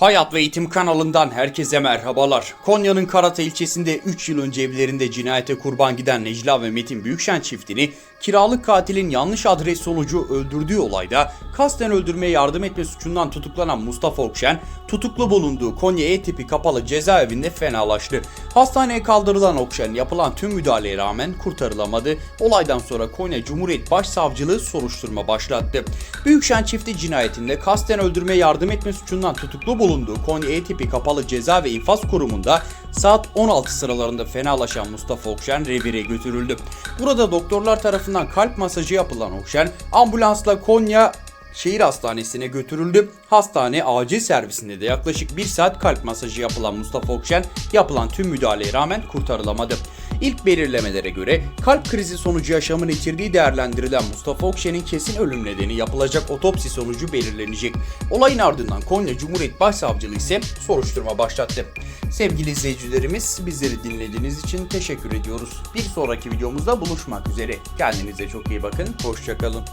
Hayat ve Eğitim kanalından herkese merhabalar. Konya'nın Karata ilçesinde 3 yıl önce evlerinde cinayete kurban giden Necla ve Metin Büyükşen çiftini kiralık katilin yanlış adres sonucu öldürdüğü olayda kasten öldürmeye yardım etme suçundan tutuklanan Mustafa Okşen tutuklu bulunduğu Konya E tipi kapalı cezaevinde fenalaştı. Hastaneye kaldırılan Okşen yapılan tüm müdahaleye rağmen kurtarılamadı. Olaydan sonra Konya Cumhuriyet Başsavcılığı soruşturma başlattı. Büyükşen çifti cinayetinde kasten öldürmeye yardım etme suçundan tutuklu bulunduğu Konya E tipi kapalı ceza ve infaz kurumunda saat 16 sıralarında fenalaşan Mustafa Okşen revire götürüldü. Burada doktorlar tarafından kalp masajı yapılan Okşen ambulansla Konya Şehir hastanesine götürüldü. Hastane acil servisinde de yaklaşık 1 saat kalp masajı yapılan Mustafa Okşen yapılan tüm müdahaleye rağmen kurtarılamadı. İlk belirlemelere göre kalp krizi sonucu yaşamını yitirdiği değerlendirilen Mustafa Okşen'in kesin ölüm nedeni yapılacak otopsi sonucu belirlenecek. Olayın ardından Konya Cumhuriyet Başsavcılığı ise soruşturma başlattı. Sevgili izleyicilerimiz bizleri dinlediğiniz için teşekkür ediyoruz. Bir sonraki videomuzda buluşmak üzere. Kendinize çok iyi bakın. Hoşçakalın.